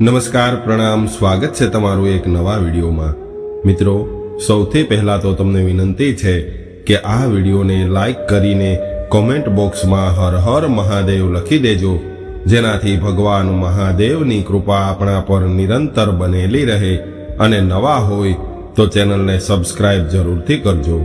નમસ્કાર, પ્રણામ, સ્વાગત છે તમારું એક નવા વિડીયોમાં. મિત્રો, સૌથી પહેલા તો તમને વિનંતી છે કે આ વિડીયોને લાઈક કરીને કોમેન્ટ બોક્સમાં હર હર મહાદેવ લખી દેજો, જેનાથી ભગવાન મહાદેવની કૃપા આપણા પર નિરંતર બનેલી રહે અને નવા હોય તો ચેનલને સબસ્ક્રાઇબ જરૂરથી કરજો.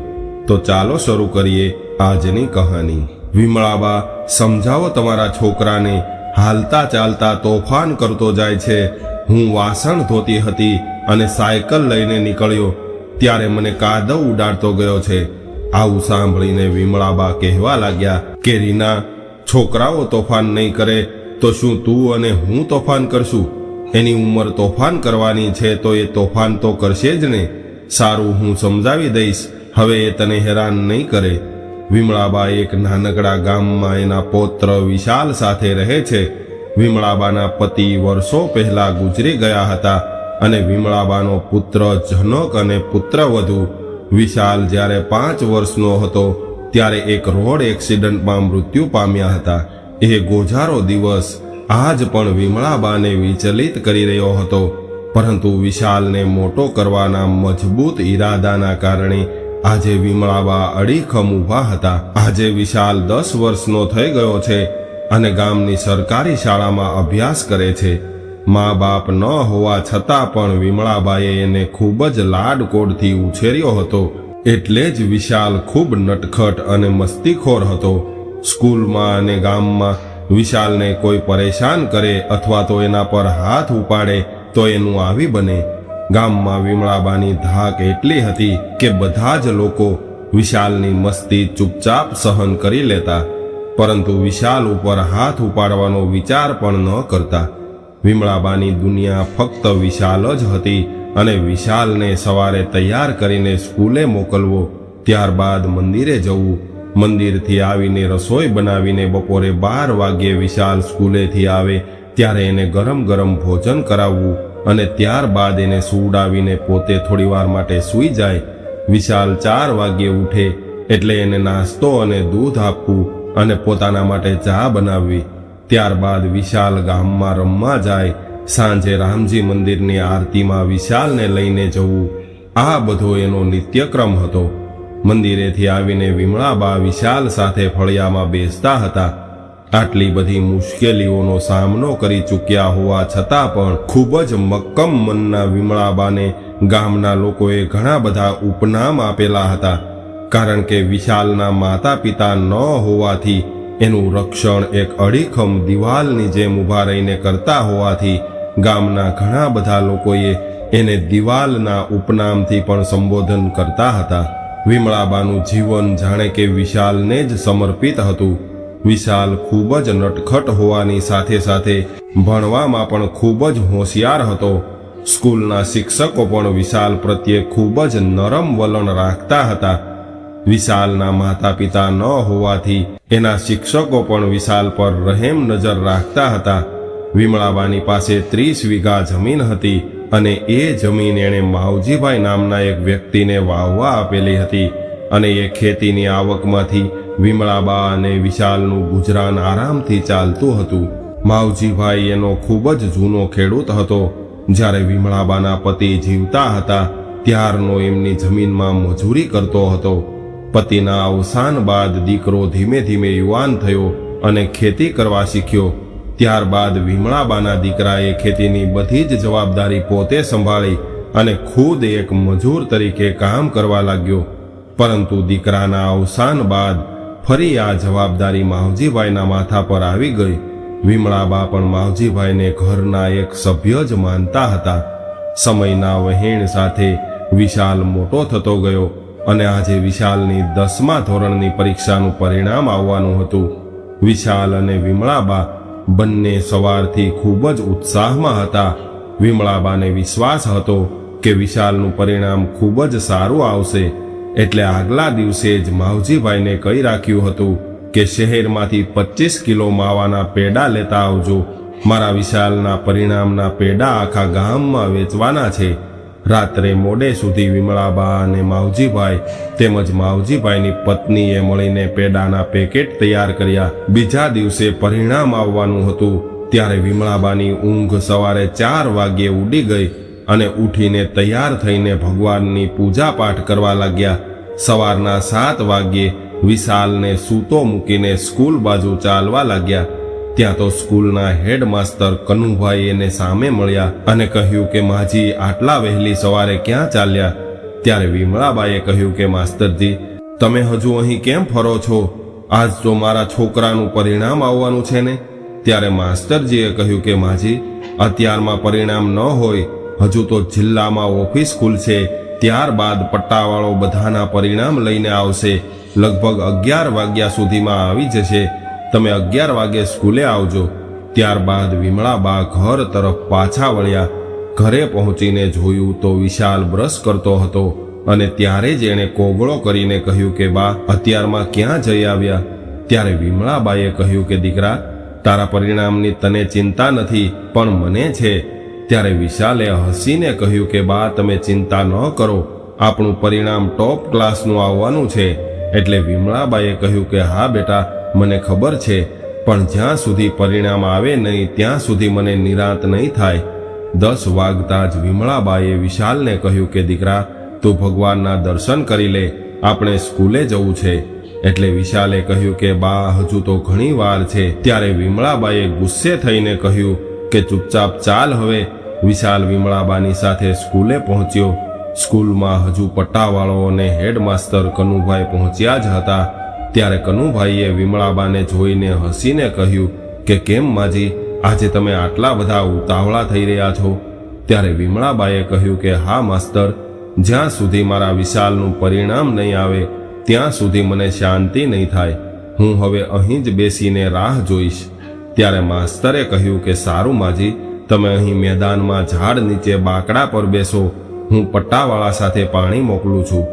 તો ચાલો શરૂ કરીએ આજની કહાની. વિમળાબા, સમજાવો તમારા છોકરાને હાલતા ચાલતા તોફાન કરતો જાય છે. હું વાસણ ધોતી હતી અને સાયકલ લઈને નીકળ્યો, ત્યારે મને કાદવ ઉડાડતો ગયો છે. આવું સાંભળીને વિમળાબા કહેવા લાગ્યા કે, રીના, છોકરાઓ તોફાન નહીં કરે, તો શું તું અને હું તોફાન કરશું? એની ઉંમર તોફાન કરવાની છે તો એ તોફાન તો કરશે જ ને. સારું હું સમજાવી દઈશ. હવે એ તને હેરાન નહીં કરે. વિમળાબા એક નાનકડા ગામમાં એના પૌત્ર વિશાલ સાથે રહે છે. વિમળાબાના પતિ વર્ષો પહેલા ગુજરી ગયા હતા અને વિમળાબાનો પુત્ર જનક અને પુત્રવધુ વિશાલ જ્યારે પાંચ વર્ષનો હતો ત્યારે એક રોડ એક્સિડન્ટમાં મૃત્યુ પામ્યા હતા. એ ગોજારો દિવસ આજ પણ વિમળાબાને વિચલિત કરી રહ્યો હતો. પરંતુ વિશાલને મોટો કરવાના મજબૂત ઈરાદાના કારણે આજે વિમળાબા અડીખમ ઊભા હતા. આજે વિશાલ દસ વર્ષનો થઈ ગયો છે અને ગામની સરકારી શાળામાં અભ્યાસ કરે છે. મા બાપ ન હોવા છતાં પણ વિમળાબાએ એને ખૂબ જ લાડકોડથી ઉછેર્યો હતો. એટલે જ વિશાલ ખૂબ નટખટ અને મસ્તીખોર હતો. સ્કૂલમાં અને ગામમાં વિશાલને કોઈ પરેશાન કરે અથવા તો એના પર હાથ ઉપાડે તો એનું આવી બને. ગામમાં વિમળાબાની ધાક એટલી હતી કે બધા જ લોકો વિશાલની મસ્તી ચૂપચાપ સહન કરી લેતા, પરંતુ વિશાલ ઉપર હાથ ઉપાડવાનો વિચાર પણ ન કરતા. વિમળાબાની દુનિયા ફક્ત વિશાલ જ હતી અને વિશાલને સવારે તૈયાર કરીને સ્કૂલે મોકલવો, ત્યારબાદ મંદિરે જવું. મંદિરથી આવીને રસોઈ બનાવીને બપોરે બાર વાગ્યે વિશાલ સ્કૂલેથી આવે, ત્યારે એને ગરમ ગરમ ભોજન કરાવવું. અને ત્યારબાદ એને સુવડાવીને પોતે થોડીવાર માટે સૂઈ જાય. વિશાલ ચાર વાગ્યે ઉઠે એટલે એને નાસ્તો અને દૂધ આપવું અને પોતાના માટે ચા બનાવવી. ત્યારબાદ વિશાલ ગામમાં રમવા જાય. સાંજે રામજી મંદિરની આરતીમાં વિશાલને લઈને જવું. આ બધો એનો નિત્યક્રમ હતો. મંદિરેથી આવીને વિમળાબા વિશાલ સાથે ફળિયામાં બેસતા હતા. આટલી બધી મુશ્કેલીઓનો સામનો કરી ચૂક્યા હોવા છતાં પણ ખૂબ જ મક્કમ મનના વિમળાબાને ગામના લોકોએ ઘણા બધા ઉપનામ આપેલા હતા. કારણ કે વિશાલના માતા પિતા ન હોવાથી એનું રક્ષણ એક અડીખમ દિવાલની જેમ ઊભા રહીને કરતા હોવાથી ગામના ઘણા બધા લોકોએ એને દિવાલના ઉપનામથી પણ સંબોધન કરતા હતા. વિમળાબાનું જીવન જાણે કે વિશાલને જ સમર્પિત હતું. વિશાલ ખૂબ જ નટખટ હોવાની સાથે સાથે ભણવામાં પણ ખૂબ જ હોશિયાર હતો. સ્કૂલના શિક્ષકો પણ વિશાલ પ્રત્યે ખૂબ જ નરમ વલણ રાખતા હતા. વિશાલના માતા પિતા ન હોવાથી એના શિક્ષકો પણ વિશાલ પર રહેમ નજર રાખતા હતા. વિમળાબાની પાસે ત્રીસ વીઘા જમીન હતી અને એ જમીન એણે માવજીભાઈ નામના એક વ્યક્તિને વાવવા આપેલી હતી અને એ ખેતીની આવકમાંથી વિમળાબા અને વિશાલનું ગુજરાન આરામથી ચાલતું હતું. માવજીભાઈ એનો ખૂબ જ જૂનો ખેડૂત હતો. જ્યારે વિમળાબાના પતિ જીવતા હતા, ત્યારનો એમની જમીનમાં મજૂરી કરતો હતો. પતિના અવસાન બાદ દીકરો ધીમે ધીમે યુવાન થયો અને ખેતી કરવા શીખ્યો. ત્યારબાદ વિમળાબાના દીકરાએ ખેતીની બધી જ જવાબદારી પોતે સંભાળી અને ખુદ એક મજૂર તરીકે કામ કરવા લાગ્યો. પરંતુ દીકરાના અવસાન બાદ ફરી આ જવાબદારી માવજીભાઈના માથા પર આવી ગઈ. વિમળાબા પણ માવજીભાઈને ઘરના એક સભ્ય જ માનતા હતા. સમયના વહેણ સાથે વિશાલ મોટો થતો ગયો અને આજે વિશાલની દસમા ધોરણની પરીક્ષાનું પરિણામ આવવાનું હતું. વિશાલ અને વિમળાબા બંને સવારથી ખૂબ જ ઉત્સાહમાં હતા. વિમળાબાને વિશ્વાસ હતો કે વિશાલનું પરિણામ ખૂબ જ સારું આવશે. એટલે આગલા દિવસે જ માવજીભાઈને કહી રાખ્યું હતું કે શહેરમાંથી પચીસ કિલો માવાના પેડા લેતા આવજો. મારા વિશાલના પરિણામના પેડા આખા ગામમાં વેચવાના છે. રાત્રે મોડે સુધી વિમળાબા અને માવજીભાઈ તેમજ માવજીભાઈની પત્નીએ મળીને પેડાના પેકેટ તૈયાર કર્યા. બીજા દિવસે પરિણામ આવવાનું હતું. ત્યારે વિમળાબાની ઊંઘ સવારે ચાર વાગ્યે ઉડી ગઈ. અને ઉઠીને તૈયાર થઈને ભગવાનની પૂજા પાઠ કરવા લાગ્યા. સવારના સાત વાગ્યે વિશાલને સૂતો મૂકીને સ્કૂલ બાજુ ચાલવા લાગ્યા. ત્યાં તો સ્કૂલના હેડમાસ્ટર કનુભાઈ એને સામે મળ્યા અને કહ્યું કે માજી આટલા વહેલી સવારે ક્યાં ચાલ્યા? ત્યારે વિમળાબાઈએ કહ્યું કે, માસ્તરજી, તમે હજુ અહીં કેમ ફરો છો? આજ તો મારા છોકરાનું પરિણામ આવવાનું છે ને? ત્યારે માસ્તરજીએ કહ્યું કે, માજી, અત્યારમાં પરિણામ ન હોય હજુ તો જિલ્લામાં ઓફિસ ખુલશે, ત્યારબાદ પટ્ટાવાળો બધાના પરિણામ લઈને આવશે. લગભગ અગિયાર વાગ્યા સુધીમાં આવી જશે. તમે અગિયાર વાગે સ્કૂલે આવજો. ત્યારબાદ વિમળાબા ઘર તરફ પાછા વળ્યા. ઘરે પહોંચીને જોયું તો વિશાલ બ્રશ કરતો હતો અને ત્યારે જ એણે કોગળો કરીને કહ્યું કે, બા, અત્યારમાં ક્યાં જઈ આવ્યા? ત્યારે વિમળાબાએ કહ્યું કે, દીકરા, તારા પરિણામની તને ચિંતા નથી, પણ મને છે. ત્યારે વિશાલે હસીને કહ્યું કે, બા, તમે ચિંતા ન કરો. આપણું પરિણામ ટોપ ક્લાસનું આવવાનું છે. એટલે વિમળાબાએ કહ્યું કે, હા, બેટા, મને ખબર છે, પણ જ્યાં સુધી પરિણામ આવે નહીં, ત્યાં સુધી મને નિરાંત નહીં થાય. દસ વાગતા જ વિમળાબાએ વિશાલને કહ્યું કે, દીકરા, તું ભગવાનના દર્શન કરી લે. આપણે સ્કૂલે જવું છે. એટલે વિશાલે કહ્યું કે, બા, હજુ તો ઘણી વાર છે. ત્યારે વિમળાબાએ ગુસ્સે થઈને કહ્યું કે, ચૂપચાપ ચાલ હવે. વિશાલ વિમળાબાની સાથે સ્કૂલે પહોંચ્યો. સ્કૂલમાં હજુ પટ્ટાવાળો અને હેડમાસ્ટર કનુભાઈ પહોંચ્યા જ હતા. ત્યારે કનુભાઈએ વિમળાબાને જોઈને હસીને કહ્યું કે, કેમ માજી? આજે તમે આટલા બધા ઉતાવળા થઈ રહ્યા છો. ત્યારે વિમળાબાએ કહ્યું કે, હા, માસ્તર, જ્યાં સુધી મારા વિશાલનું પરિણામ નહીં આવે, ત્યાં સુધી મને શાંતિ નહીં થાય. હું હવે અહીં જ બેસીને રાહ જોઈશ. ત્યારે માસ્તરે કહ્યું કે, સારું, માજી તમે અહીં મેદાનમાં ઝાડ નીચે બાકડા પર બેસો. હું પટ્ટાવાળા સાથે પાણી મોકલું છું.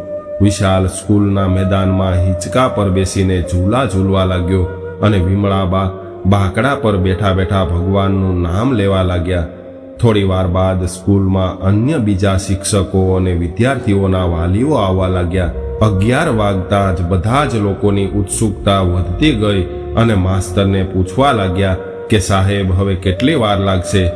વિશાલ સ્કૂલના મેદાનમાં હિંચકા પર બેસીને ઝૂલા ઝૂલવા લાગ્યો અને વિમળાબા બાકડા પર બેઠા બેઠા ભગવાનનું નામ લેવા લાગ્યા. થોડી વાર બાદ સ્કૂલમાં અન્ય બીજા શિક્ષકો અને વિદ્યાર્થીઓના વાલીઓ આવવા લાગ્યા. અગિયાર વાગતા જ બધા જ લોકોની ઉત્સુકતા વધતી ગઈ અને માસ્તરને પૂછવા લાગ્યા કે સાહેબ, હવે કેટલી વાર લાગશે?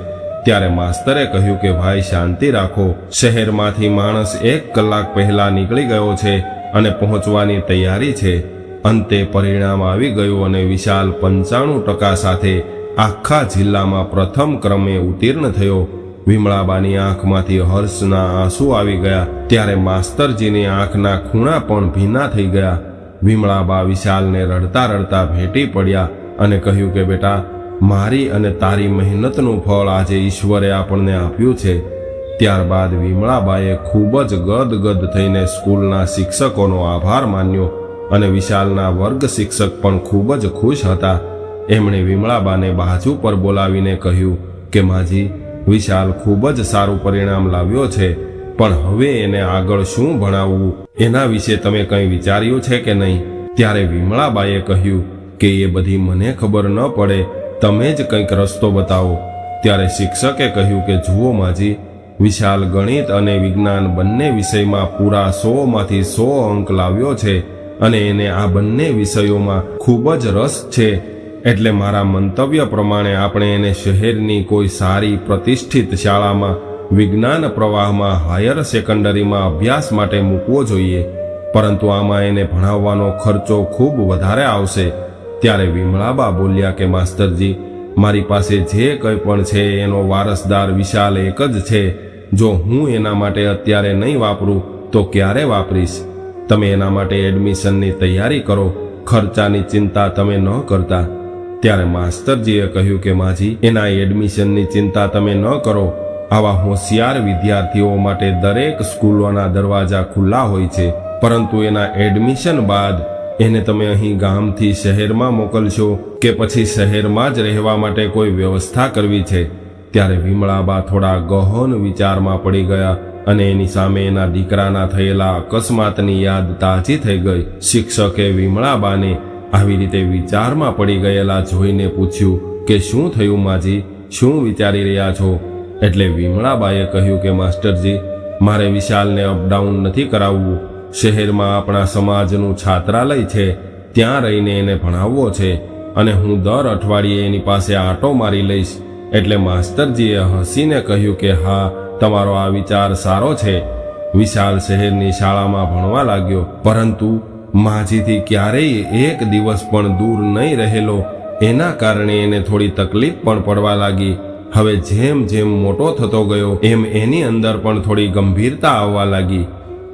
ત્યારે માસ્તરે કહ્યું કે, ભાઈ, શાંતિ રાખો. શહેરમાંથી માણસ એક કલાક પહેલા નીકળી ગયો છે અને પહોંચવાની તૈયારી છે. અંતે પરિણામ આવી ગયું અને વિશાલ પંચાણું ટકા સાથે આખા જિલ્લામાં પ્રથમ ક્રમે ઉત્તીર્ણ થયો. વિમળાબાની આંખમાંથી હર્ષના આંસુ આવી ગયા. ત્યારે માસ્તરજીની આંખના ખૂણા પણ ભીના થઈ ગયા. વિમળાબા વિશાલને રડતા રડતા ભેટી પડ્યા અને કહ્યું કે, બેટા મારી અને તારી મહેનતનું ફળ આજે ઈશ્વરે આપણને આપ્યું છે. ત્યારબાદ વિમળાબાએ ખૂબ જ ગદગદ થઈને સ્કૂલના શિક્ષકોનો આભાર માન્યો અને વિશાલના વર્ગ શિક્ષક પણ ખૂબ જ ખુશ હતા. એમણે વિમળાબાને બાજુ પર બોલાવીને કહ્યું કે, માજી, વિશાલ ખૂબ જ સારું પરિણામ લાવ્યો છે, પણ હવે એને આગળ શું ભણાવવું? એના વિશે તમે કંઈ વિચાર્યું છે કે નહીં? ત્યારે વિમળાબાએ કહ્યું કે, એ બધી મને ખબર ન પડે તમે જ કંઈક રસ્તો બતાવો. ત્યારે શિક્ષકે કહ્યું કે, જુઓ માજી, વિશાલ ગણિત અને વિજ્ઞાન બંને વિષયમાં પૂરા સોમાંથી સો અંક લાવ્યો છે અને એને આ બંને વિષયોમાં ખૂબ જ રસ છે. એટલે મારા મંતવ્ય પ્રમાણે આપણે એને શહેરની કોઈ સારી પ્રતિષ્ઠિત શાળામાં, વિજ્ઞાન પ્રવાહમાં, હાયર સેકન્ડરીમાં અભ્યાસ માટે મૂકવો જોઈએ. પરંતુ આમાં એને ભણાવવાનો ખર્ચો ખૂબ વધારે આવશે. ત્યારે વિમળાબા બોલ્યા કે, માસ્તરજી, મારી પાસે જે કંઈ પણ છે એનો વારસદાર વિશાલ એક જ છે. જો હું એના માટે અત્યારે નહીં વાપરું, તો ક્યારે વાપરીશ? તમે એના માટે એડમિશનની તૈયારી કરો. ખર્ચાની ચિંતા તમે ન કરતા. ત્યારે માસ્તરજીએ કહ્યું કે, માજી, એના એડમિશનની ચિંતા તમે ન કરો. આવા હોશિયાર વિદ્યાર્થીઓ માટે દરેક સ્કૂલોના દરવાજા ખુલ્લા હોય છે. પરંતુ એના એડમિશન બાદ એને તમે અહીં ગામથી શહેરમાં મોકલશો કે પછી શહેરમાં જ રહેવા માટે કોઈ વ્યવસ્થા કરવી છે? ત્યારે વિમળાબા થોડા ગહન વિચારમાં પડી ગયા અને એની સામે એના દીકરાના થયેલા અકસ્માતની યાદ તાજી થઈ ગઈ. શિક્ષકે વિમળાબાને આવી રીતે વિચારમાં પડી ગયેલા જોઈને પૂછ્યું કે શું થયું માજી? શું વિચારી રહ્યા છો? એટલે વિમળાબાએ કહ્યું કે, માસ્ટરજી, મારે વિશાલને અપડાઉન નથી કરાવવું. શહેરમાં આપણા સમાજનું છાત્રાલય છે, ત્યાં રહીને એને ભણાવવો છે અને હું દર અઠવાડિયે એની પાસે આંટો મારી લઈશ. એટલે માસ્તરજીએ હસીને કહ્યું કે, હા, તમારો આ વિચાર સારો છે. વિશાલ શહેરની શાળામાં ભણવા લાગ્યો, પરંતુ માજીથી ક્યારેય એક દિવસ પણ દૂર નહીં રહેલો. એના કારણે એને થોડી તકલીફ પણ પડવા લાગી. હવે જેમ જેમ મોટો થતો ગયો, એમ એની અંદર પણ થોડી ગંભીરતા આવવા લાગી.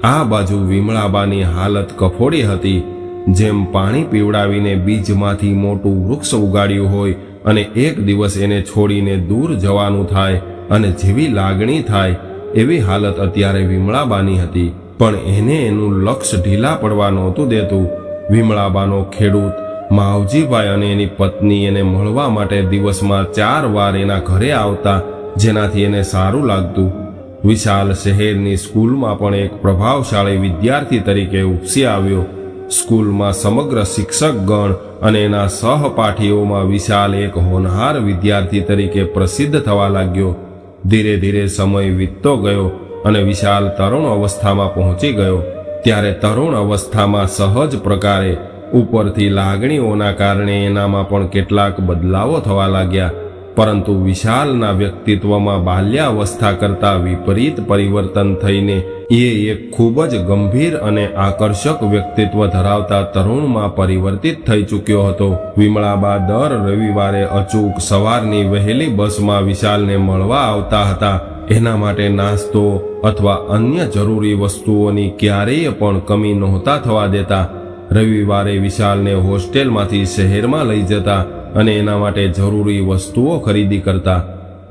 આ બાજુ વિમળાબાની હાલત કફોડી હતી. જેમ પાણી પીવડાવીને બીજમાંથી મોટું વૃક્ષ ઉગાડ્યું હોય અને એક દિવસ એને છોડીને દૂર જવાનું થાય અને જેવી લાગણી થાય એવી હાલત અત્યારે વિમળાબાની હતી. પણ એને એનું લક્ષ્ય ઢીલા પડવા નહોતું દેતું. વિમળાબાનો ખેડૂત માવજીભાઈ અને એની પત્ની એને મળવા માટે દિવસમાં ચાર વાર એના ઘરે આવતા, જેનાથી એને સારું લાગતું. વિશાલ શહેરની સ્કૂલમાં પણ એક પ્રભાવશાળી વિદ્યાર્થી તરીકે ઉપસી આવ્યો. સ્કૂલમાં સમગ્ર શિક્ષકગણ અને એના સહપાઠીઓમાં વિશાલ એક હોનહાર વિદ્યાર્થી તરીકે પ્રસિદ્ધ થવા લાગ્યો. ધીરે ધીરે સમય વીતતો ગયો અને વિશાલ તરુણ અવસ્થામાં પહોંચી ગયો. ત્યારે તરુણ અવસ્થામાં સહજ પ્રકારે ઉપરથી લાગણીઓના કારણે એનામાં પણ કેટલાક બદલાવો થવા લાગ્યા. પરંતુ વિશાલના વ્યક્તિત્વમાં બાલ્યાવસ્થા કરતા વિપરીત પરિવર્તન થઈને એ એક ખૂબ જ ગંભીર અને આકર્ષક વ્યક્તિત્વ ધરાવતા તરુણમાં પરિવર્તિત થઈ ચૂક્યો હતો. વિમળાબા દર રવિવારે અચૂક સવારની વહેલી બસમાં વિશાલને મળવા આવતા હતા. એના માટે નાસ્તો અથવા અન્ય જરૂરી વસ્તુઓની ક્યારેય પણ કમી નહોતા થવા દેતા. રવિવારે વિશાલને હોસ્ટેલમાંથી શહેરમાં લઈ જતા અને એના માટે જરૂરી વસ્તુઓ ખરીદી કરતા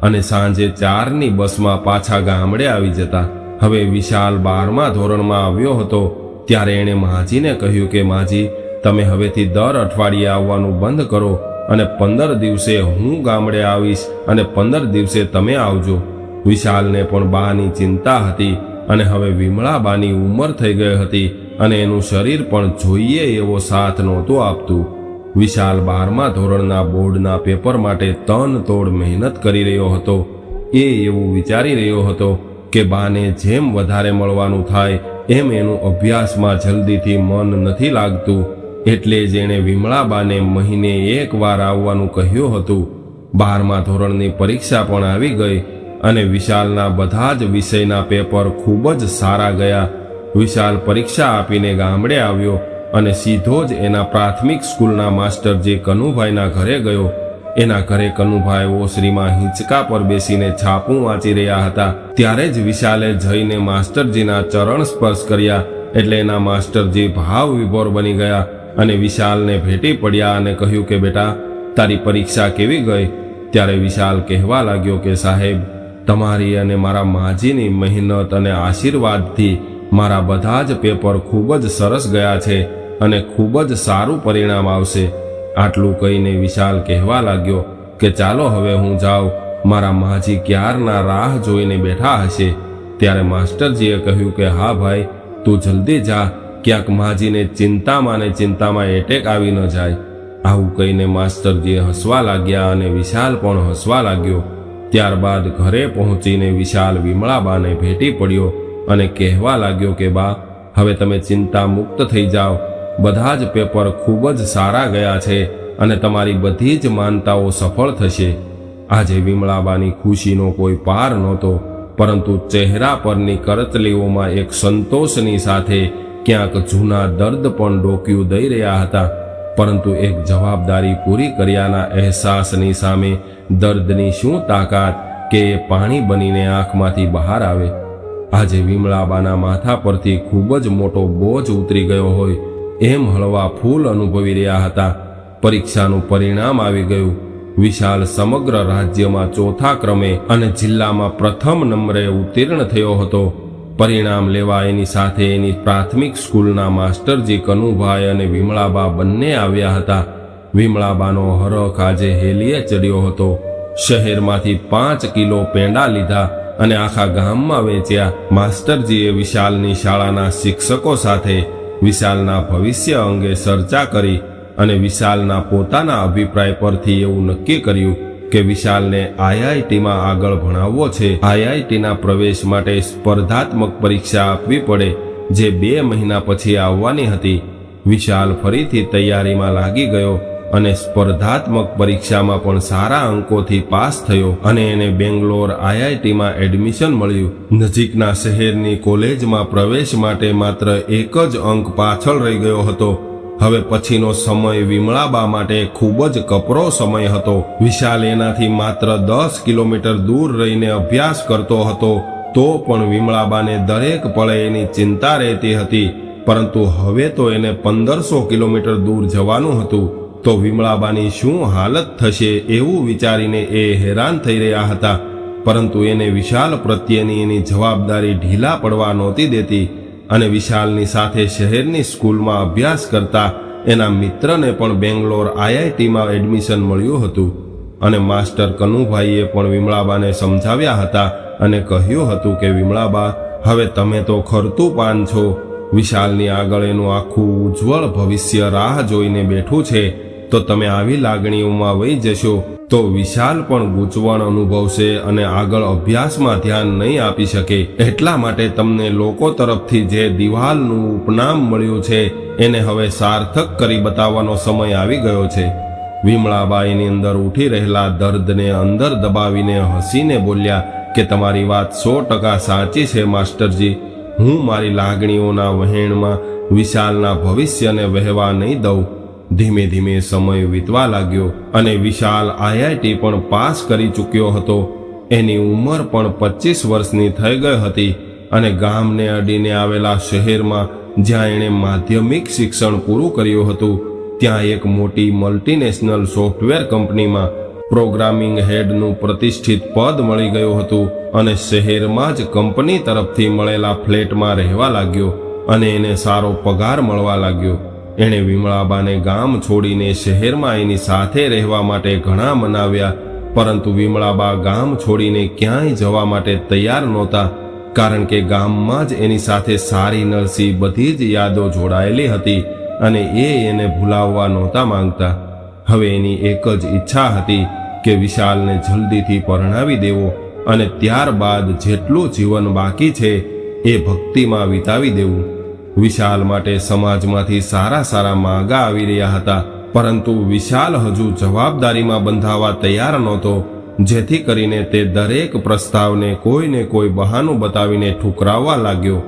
અને સાંજે ચારની બસમાં પાછા ગામડે આવી જતા. હવે વિશાલ બારમા ધોરણમાં આવ્યો હતો, ત્યારે એણે માજીને કહ્યું કે, માજી, તમે હવેથી દર અઠવાડિયે આવવાનું બંધ કરો અને પંદર દિવસે હું ગામડે આવીશ અને પંદર દિવસે તમે આવજો. વિશાલને પણ બાની ચિંતા હતી અને હવે વિમળા બાની ઉંમર થઈ ગઈ હતી અને એનું શરીર પણ જોઈએ એવો સાથ નહોતું આપતું. વિશાલ બારમા ધોરણના બોર્ડના પેપર માટે તન તોડ મહેનત કરી રહ્યો હતો. એ એવું વિચારી રહ્યો હતો કે બાને જેમ વધારે મળવાનું થાય, એમ એનું અભ્યાસમાં જલ્દીથી મન નથી લાગતું. એટલે જ એણે વિમળાબાને મહિને એક વાર આવવાનું કહ્યું હતું. બારમા ધોરણની પરીક્ષા પણ આવી ગઈ અને વિશાલના બધા જ વિષયના પેપર ખૂબ જ સારા ગયા. વિશાલ પરીક્ષા આપીને ગામડે આવ્યો. અને સીધો જ એના પ્રાથમિક સ્કૂલના માસ્ટર જે કનુભાઈના ઘરે ગયો, એના ઘરે કનુભાઈ ઓસરીમાં હિંચકા પર બેસીને છાપું વાંચી રહ્યા હતા. ત્યારે જ વિશાલે જઈને માસ્ટરજીના ચરણ સ્પર્શ કર્યા, એટલે એના માસ્ટરજી ભાવ વિભોર બની ગયા અને વિશાલને ભેટી પડ્યા અને કહ્યું કે, બેટા, તારી પરીક્ષા કેવી ગઈ? ત્યારે વિશાલ કહેવા લાગ્યો કે, સાહેબ, તમારી અને મારા માજીની મહેનત અને આશીર્વાદથી મારા બધા જ પેપર ખૂબ જ સરસ ગયા છે. અને ખૂબ જ સારું પરિણામ આવશે. આટલું કહીને વિશાલ કહેવા લાગ્યો કે ચાલો હવે હું જાઉં. મારા માજી ક્યારના રાહ જોઈને બેઠા હશે. ત્યારે માસ્ટરજીએ કહ્યું કે હા ભાઈ, તું જલ્દી જા. ક્યાંક માજીને ચિંતામાં ને ચિંતામાં એટેક આવી ન જાય. આવું કહીને માસ્ટરજીએ હસવા લાગ્યા અને વિશાલ પણ હસવા લાગ્યો. ત્યારબાદ ઘરે પહોંચીને વિશાલ વિમળાબાને ભેટી પડ્યો અને કહેવા લાગ્યો કે બા, હવે તમે ચિંતા મુક્ત થઈ જાઓ. બધા જ પેપર ખૂબ જ સારા ગયા છે અને તમારી બધી જ માનતાઓ સફળ થશે. આજે વિમળાબાની ખુશીનો કોઈ પાર નહોતો, પરંતુ ચહેરા પરની કરતલીઓમાં એક સંતોષની સાથે ક્યાંક જૂના દર્દ પણ ડોક્યું દઈ રહ્યા હતા. પરંતુ એક જવાબદારી પૂરી કર્યાના અહેસાસની સામે દર્દની શું તાકાત કે એ પાણી બનીને આંખમાંથી બહાર આવે? આજે વિમળાબાના માથા પરથી ખૂબ જ મોટો બોજ ઉતરી ગયો હોય એમ હળવા ફૂલ અનુભવી રહ્યા હતા. પરીક્ષાનું પરિણામ આવી ગયું. વિશાલ સમગ્ર રાજ્યમાં ચોથા ક્રમે અને જિલ્લામાં પ્રથમ નંબરે ઉત્તીર્ણ થયો હતો. પરિણામ લેવા એની સાથે એની પ્રાથમિક સ્કૂલના માસ્ટરજી કનુભાઈ અને વિમળાબા બંને આવ્યા હતા. વિમળાબાનો હરખ આજે હેલીએ ચડ્યો હતો. શહેરમાંથી પાંચ કિલો પેંડા લીધા અને આખા ગામમાં વેચ્યા. માસ્ટરજીએ વિશાલની શાળાના શિક્ષકો સાથે વિશાલના ભવિષ્ય અંગે ચર્ચા કરી અને વિશાલના પોતાના અભિપ્રાય પરથી એવું નક્કી કર્યું કે વિશાલને આઈઆઈટીમાં આગળ ભણાવવો છે. આઈઆઈટીના પ્રવેશ માટે સ્પર્ધાત્મક પરીક્ષા આપવી પડે, જે બે મહિના પછી આવવાની હતી. વિશાલ ફરીથી તૈયારીમાં લાગી ગયો અને સ્પર્ધાત્મક પરીક્ષામાં પણ સારા અંકોથી પાસ થયો અને એને બેંગ્લોર આઈઆઈટીમાં એડમિશન મળ્યું. નજીકના શહેરની કોલેજમાં પ્રવેશ માટે માત્ર એક જ અંક પાછળ રહી ગયો હતો. હવે પછીનો સમય વિમળાબા માટે ખૂબ જ કપરો સમય હતો. વિશાલ એનાથી માત્ર દસ કિલોમીટર દૂર રહીને અભ્યાસ કરતો હતો. તો પણ વિમળાબાને દરેક પળે એની ચિંતા રહેતી હતી. પરંતુ હવે તો એને પંદરસો કિલોમીટર દૂર જવાનું હતું. તો વિમળાબાની શું હાલત થશે એવું વિચારીને એ હેરાન થઈ રહ્યા હતા. પરંતુ એને વિશાલ પ્રત્યેની એની જવાબદારી ઢીલા પડવા નહોતી દેતી અને વિશાલની સાથે શહેરની સ્કૂલમાં અભ્યાસ કરતા એના મિત્રને પણ બેંગ્લોર આઈઆઈટીમાં એડમિશન મળ્યું હતું. અને માસ્ટર કનુભાઈએ પણ વિમળાબાને સમજાવ્યા હતા અને કહ્યું હતું કે, વિમળાબા, હવે તમે તો ખરતું પાન છો. વિશાલની આગળ એનું આખું ઉજ્જવળ ભવિષ્ય રાહ જોઈને બેઠું છે. તો તમે આવી લાગણીઓમાં વહી જશો. તો વિશાલ પણ ગૂંચવણ અનુભવશે અને આગળ અભ્યાસમાં ધ્યાન નહીં આપી શકે. એટલા માટે તમને લોકો તરફથી જે દિવાલનું ઉપનામ મળ્યું છે, એને હવે સાર્થક કરી બતાવવાનો સમય આવી ગયો છે. વિમળાબાઈની અંદર ઉઠી રહેલા દર્દને અંદર દબાવીને હસીને બોલ્યા કે તમારી વાત સો ટકા સાચી છે, માસ્ટરજી. હું મારી લાગણીઓના વહેણમાં વિશાલના ભવિષ્યને વહેવા નહીં દઉં. ધીમે ધીમે સમય વીતવા લાગ્યો અને વિશાલ આઈઆઈટી પણ પાસ કરી ચૂક્યો હતો. એની ઉંમર પણ પચીસ વર્ષની થઈ ગઈ હતી અને ગામને અડીને આવેલા શહેરમાં જ્યાં એણે માધ્યમિક શિક્ષણ પૂરું કર્યું હતું, ત્યાં એક મોટી મલ્ટીનેશનલ સોફ્ટવેર કંપનીમાં પ્રોગ્રામિંગ હેડનું પ્રતિષ્ઠિત પદ મળી ગયું હતું અને શહેરમાં જ કંપની તરફથી મળેલા ફ્લેટમાં રહેવા લાગ્યો અને એને સારો પગાર મળવા લાગ્યો. એણે વિમળાબાને ગામ છોડીને શહેરમાં એની સાથે રહેવા માટે ઘણા મનાવ્યા, પરંતુ વિમળાબા ગામ છોડીને ક્યાંય જવા માટે તૈયાર નહોતા, કારણ કે ગામમાં જ એની સાથે સારી નરસી બધી જ યાદો જોડાયેલી હતી અને એ એને ભૂલાવવા નહોતા માંગતા. હવે એની એક જ ઈચ્છા હતી કે વિશાલને જલ્દીથી પરણાવી દેવો અને ત્યારબાદ જેટલું જીવન બાકી છે એ ભક્તિમાં વિતાવી દેવું. વિશાલ માટે સમાજમાંથી સારા સારા માગા આવી રહ્યા હતા, પરંતુ વિશાલ હજુ જવાબદારીમાં બંધાવા તૈયાર નહોતો, જેથી કરીને તે દરેક પ્રસ્તાવને કોઈને કોઈ બહાનું બતાવીને ઠુકરાવવા લાગ્યો.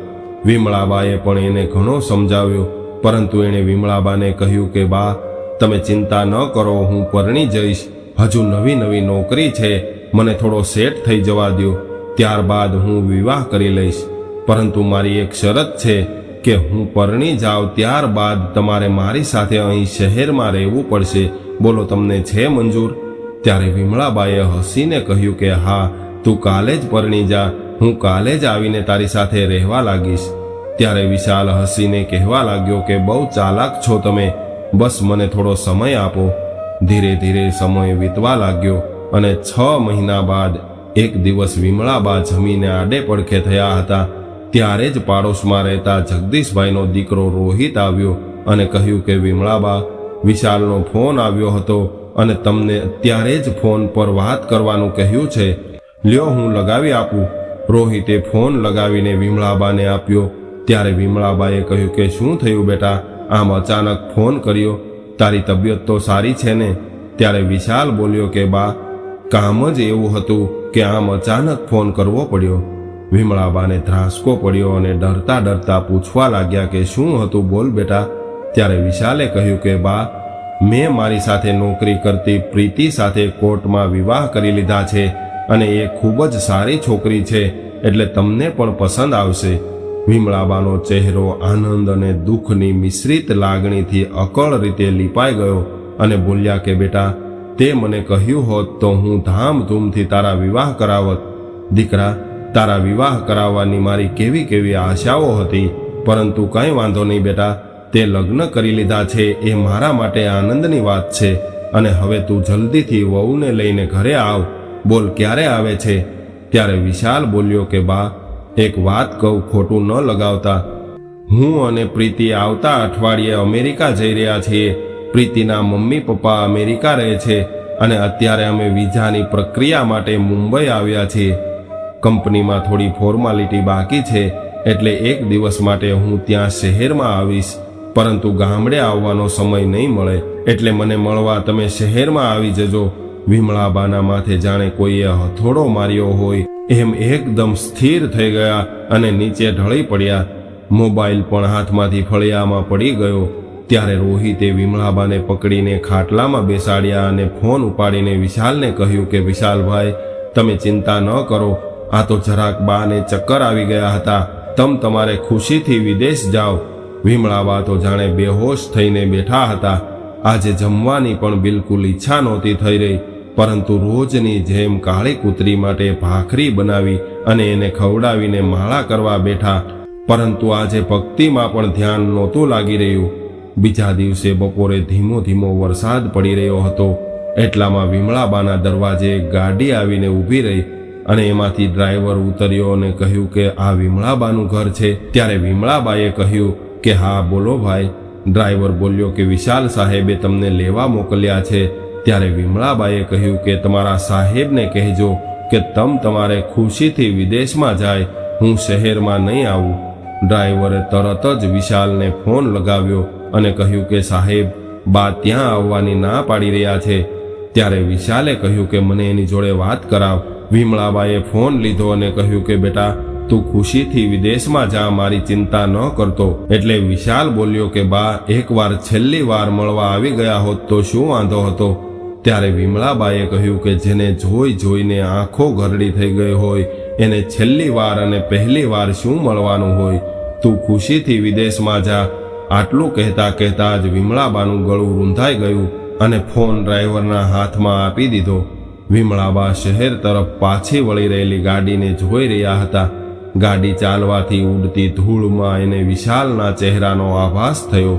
વિમળાબાએ પણ એને ઘણો સમજાવ્યો, પરંતુ એણે વિમળાબાને કહ્યું કે, બા, તમે ચિંતા ન કરો, હું પરણી જઈશ. હજુ નવી નવી નોકરી છે, મને થોડો સેટ થઈ જવા દો ત્યારબાદ હું વિવાહ કરી લઈશ. પરંતુ મારી એક શરત છે કે હું પરણી જાઉં ત્યારબાદ તમારે મારી સાથે અહીં શહેરમાં રહેવું પડશે. બોલો, તમને છે મંજૂર? ત્યારે વિમળાબાએ હસીને કહ્યું કે, હા, તું કાલે જ પરણી જા. હું કાલે જ આવીને તારી સાથે રહેવા લાગીશ. ત્યારે વિશાલ હસીને કહેવા લાગ્યો કે, બહુ ચાલાક છો તમે. બસ મને થોડો સમય આપો. ધીરે ધીરે સમય વીતવા લાગ્યો અને છ મહિના બાદ એક દિવસ વિમળાબા જમીને આડે પડખે થયા હતા. ત્યારે જ પાડોશમાં રહેતા જગદીશભાઈનો દીકરો રોહિત આવ્યો અને કહ્યું કે, વિમળાબા, વિશાલનો ફોન આવ્યો હતો અને તમને અત્યારે જ ફોન પર વાત કરવાનું કહ્યું છે. લ્યો, હું લગાવી આપું. રોહિતે ફોન લગાવીને વિમળાબાને આપ્યો. ત્યારે વિમળાબાએ કહ્યું કે, શું થયું બેટા? આમ અચાનક ફોન કર્યો. તારી તબિયત તો સારી છે ને? ત્યારે વિશાલ બોલ્યો કે, બા, કામ જ એવું હતું કે આમ અચાનક ફોન કરવો પડ્યો. વિમળાબાને ધ્રાસકો પડ્યો અને ડરતા ડરતા પૂછવા લાગ્યા કે શું હતું? બોલ બેટા. ત્યારે વિશાલે કહ્યું કે, બા, મેં મારી સાથે નોકરી કરતી પ્રીતિ સાથે કોર્ટમાં વિવાહ કરી લીધા છે અને એ ખૂબ જ સારી છોકરી છે એટલે તમને પણ પસંદ આવશે. વિમળાબાનો ચહેરો આનંદ અને દુઃખની મિશ્રિત લાગણીથી અકળ રીતે લીપાઈ ગયો અને બોલ્યા કે, બેટા, તે મને કહ્યું હોત તો હું ધામધૂમથી તારા વિવાહ કરાવત. દીકરા તારા વિવાહ કરાવવાની મારી કેવી કેવી આશાઓ હતી. પરંતુ કંઈ વાંધો નહીં બેટા. તે લગ્ન કરી લીધા છે એ મારા માટે આનંદની વાત છે. અને હવે તું જલ્દીથી વહુને લઈને ઘરે આવ. બોલ ક્યારે આવે છે? ત્યારે વિશાલ બોલ્યો કે, બા, એક વાત કહું, ખોટું ન લગાવતા. હું અને પ્રીતિ આવતા અઠવાડિયે અમેરિકા જઈ રહ્યા છીએ. પ્રીતિના મમ્મી પપ્પા અમેરિકા રહે છે. અને અત્યારે અમે વિઝાની પ્રક્રિયા માટે મુંબઈ આવ્યા છીએ. કંપનીમાં થોડી ફોર્માલિટી બાકી છે એટલે એક દિવસ માટે હું ત્યાં શહેરમાં આવીશ. પરંતુ ગામડે આવવાનો સમય નહીં મળે. એટલે મને મળવા તમે શહેરમાં આવી જજો. વિમળાબાના માથે જાણે કોઈએ હથોડો માર્યો હોય. એમ એકદમ સ્થિર થઈ ગયા અને નીચે ઢળી પડ્યા. મોબાઈલ પણ હાથમાંથી ફળિયામાં પડી ગયો. ત્યારે રોહિતે વિમળાબાને પકડીને ખાટલામાં બેસાડ્યા અને ફોન ઉપાડીને વિશાલને કહ્યું કે, વિશાલભાઈ, તમે ચિંતા ન કરો. આ તો જરાક બાને ચક્કર આવી ગયા હતા. તમ તમારે ખુશીથી વિદેશ જાઓ. વિમળાબા તો જાણે બેહોશ થઈને બેઠા હતા. આજે જમવાની પણ બિલકુલ ઈચ્છા નહોતી થઈ રહી, પરંતુ રોજની જેમ કાળી કૂતરી માટે ભાખરી બનાવી અને એને ખવડાવીને માળા કરવા બેઠા. પરંતુ આજે ભક્તિમાં પણ ધ્યાન નહોતું લાગી રહ્યું. બીજા દિવસે બપોરે ધીમો ધીમો વરસાદ પડી રહ્યો હતો. એટલામાં વિમળાબાના દરવાજે ગાડી આવીને ઊભી રહી. અને એમાંથી ડ્રાઈવર ઉતર્યો અને કહ્યું કે આ વિમળાબાનું ઘર છે. ત્યારે વિમળાબાએ કહ્યું કે હા, બોલો ભાઈ. ડ્રાઈવર બોલ્યો કે વિશાલ સાહેબે તમને લેવા મોકલ્યા છે. ત્યારે વિમળાબાએ કહ્યું કે તમારા સાહેબને કહેજો કે તમ તમારે ખુશીથી વિદેશમાં જાય. હું શહેરમાં નહીં આવું. ડ્રાઈવરે તરત જ વિશાલને ફોન લગાવ્યો અને કહ્યું કે સાહેબ, બા ત્યાં આવવાની ના પાડી રહ્યા છે. ત્યારે વિશાલે કહ્યું કે મને એની જોડે વાત કરાવ. વિમળાબાએ ફોન લીધો અને કહ્યું કે, બેટા, તું ખુશીથી વિદેશમાં જા, મારી ચિંતા ન કરતો. એટલે વિશાલ બોલ્યો કે, બા, એકવાર છેલ્લી વાર મળવા આવી ગયા હોત તો શું વાંધો હતો? ત્યારે વિમળાબાએ કહ્યું કે, જેને જોઈ જોઈને આંખો ઘરડી થઈ ગઈ હોય, એને છેલ્લી વાર અને પહેલી વાર શું મળવાનું હોય? તું ખુશીથી વિદેશમાં જા. આટલું કહેતા કહેતા જ વિમળાબાનું ગળું રૂંધાઈ ગયું અને ફોન ડ્રાઈવરના હાથમાં આપી દીધો. વિમળાબા શહેર તરફ પાછી વળી રહેલી ગાડીને જોઈ રહ્યા હતા. ગાડી ચાલવાથી ઉડતી ધૂળમાં એને વિશાલના ચહેરાનો આભાસ થયો.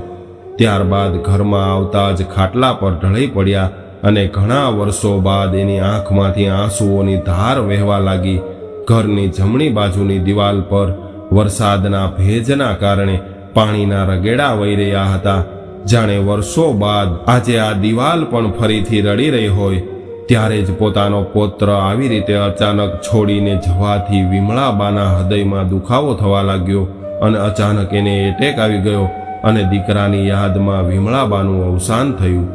ત્યારબાદ ઘરમાં આવતા જ ખાટલા પર ઢળી પડ્યા અને ઘણા વર્ષો બાદ એની આંખમાંથી આંસુઓની ધાર વહેવા લાગી. ઘરની જમણી બાજુની દિવાલ પર વરસાદના ભેજના કારણે પાણીના રગેડા વહી રહ્યા હતા. જાણે વર્ષો બાદ આજે આ દિવાલ પણ ફરીથી રડી રહી હોય. ત્યારે જ પોતાનો પોત્ર આવી રીતે અચાનક છોડીને જવાથી વિમળાબાના હૃદયમાં દુખાવો થવા લાગ્યો અને અચાનક એને એટેક આવી ગયો અને દીકરાની યાદમાં વિમળાબાનું અવસાન થયું.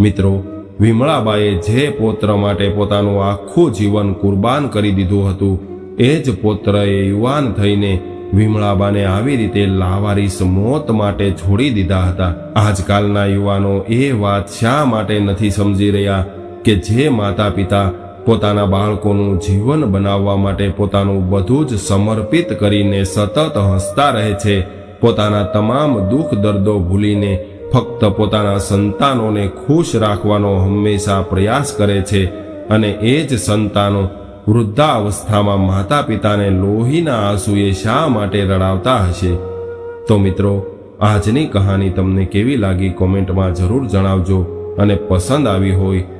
મિત્રો, વિમળાબાએ જે પોત્ર માટે પોતાનું આખું જીવન કુરબાન કરી દીધું હતું, એ જ પોત્રએ યુવાન થઈને વિમળાબાને આવી રીતે લાવારીસ મોત માટે છોડી દીધા હતા. આજકાલના યુવાનો એ વાત શા માટે નથી સમજી રહ્યા? કે જે માતા પિતા પોતાના બાળકોનું જીવન બનાવવા માટે પોતાનું બધું જ સમર્પિત કરીને સતત હસતા રહે છે, પોતાના તમામ દુઃખ દર્દો ભૂલીને ફક્ત પોતાના સંતાનોને ખુશ રાખવાનો હંમેશા પ્રયાસ કરે છે અને એ જ સંતાનો વૃદ્ધાવસ્થામાં માતા પિતાને લોહીના આંસુએ શા માટે રડાવતા હશે? તો મિત્રો, આજની કહાની તમને કેવી લાગી કોમેન્ટમાં જરૂર જણાવજો અને પસંદ આવી હોય